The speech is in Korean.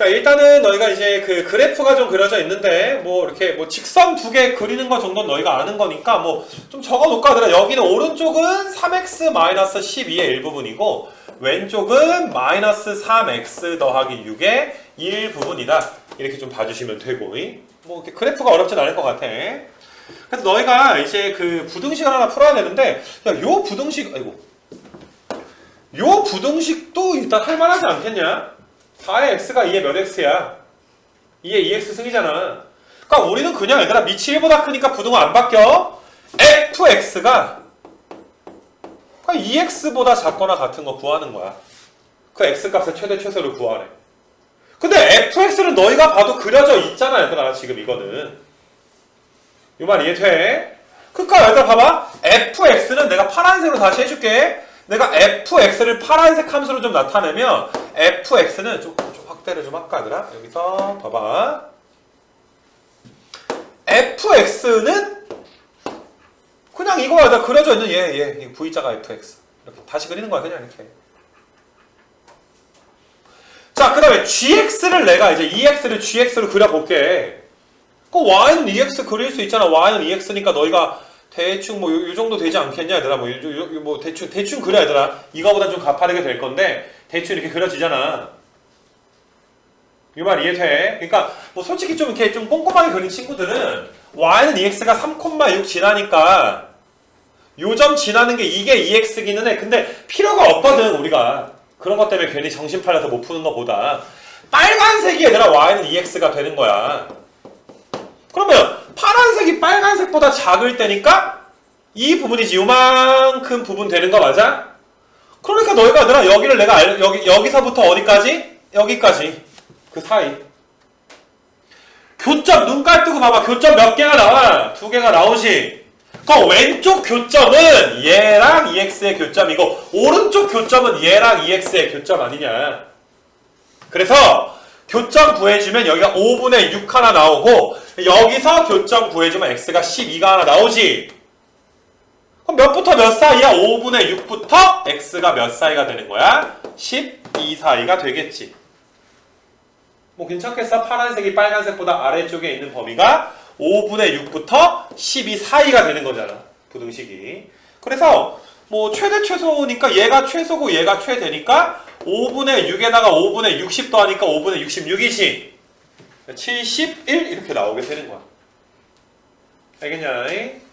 자, 일단은 너희가 이제 그 그래프가 좀 그려져 있는데, 뭐, 이렇게 뭐 직선 두 개 그리는 거 정도는 너희가 아는 거니까, 뭐, 좀 적어 놓을까 하더라. 여기는 오른쪽은 3x-12의 일부분이고, 왼쪽은 마이너스 3x 더하기 6의 1부분이다. 이렇게 좀 봐주시면 되고, 이? 뭐, 이렇게 그래프가 어렵진 않을 것 같아. 그래서 너희가 이제 그 부등식을 하나 풀어야 되는데, 야, 요 부등식, 아이고. 요 부등식도 일단 할만하지 않겠냐? 4의 x가 2의 몇 x야? 2의 2x 승이잖아. 그러니까 우리는 그냥 얘들아 밑이 1보다 크니까 부등호 안 바뀌어. fx가 그러니까 2x보다 작거나 같은 거 구하는 거야. 그 x 값의 최대 최소를 구하래. 근데 fx는 너희가 봐도 그려져 있잖아 얘들아 지금 이거는. 이 말 이해돼? 그러니까 얘들아 봐봐. fx는 내가 파란색으로 다시 해줄게. 내가 fx를 파란색 함수로 좀 나타내면 fx는 조금 좀 확대를 좀 할까 얘들아? 여기서 봐봐. fx는 그냥 이거야. 나 그려져 있는 얘, 얘, 이 V자가 fx. 이렇게 다시 그리는 거야, 그냥 이렇게. 자, 그 다음에 gx를 내가 이제 ex를 gx로 그려볼게. 그 y는 ex 그릴 수 있잖아. y는 ex니까 너희가 대충 뭐 요 정도 되지 않겠냐, 얘들아. 뭐, 요, 요, 요, 뭐 대충 대충 그려, 얘들아. 이거보다 좀 가파르게 될 건데 대충 이렇게 그려지잖아. 이말 이해돼? 그러니까 뭐 솔직히 좀 이렇게 좀 꼼꼼하게 그린 친구들은 y는 ex가 3,6 지나니까 요점 지나는 게 이게 ex기는 해. 근데 필요가 없거든 우리가 그런 것 때문에 괜히 정신 팔려서 못 푸는 것보다 빨간색이 얘들아 y는 ex가 되는 거야. 그러면 파란색이 빨간색보다 작을 때니까 이 부분이지 요만큼 부분 되는 거 맞아? 그러니까 너희가 얘들아 여기를 내가 알, 여기 여기서부터 어디까지? 여기까지. 그 사이. 교점 눈깔 뜨고 봐봐. 교점 몇 개가 나와? 두 개가 나오지. 그 왼쪽 교점은 얘랑 EX의 교점이고 오른쪽 교점은 얘랑 EX의 교점 아니냐. 그래서 교점 구해주면 여기가 5분의 6 하나 나오고 여기서 교점 구해주면 x가 12가 하나 나오지 그럼 몇부터 몇 사이야? 5분의 6부터 x가 몇 사이가 되는 거야? 12 사이가 되겠지 뭐 괜찮겠어? 파란색이 빨간색보다 아래쪽에 있는 범위가 5분의 6부터 12 사이가 되는 거잖아. 부등식이. 그래서 뭐 최대 최소니까 얘가 최소고 얘가 최대니까 5분의 6에다가 5분의 60 더하니까 5분의 66이지. 71 이렇게 나오게 되는 거야. 알겠냐?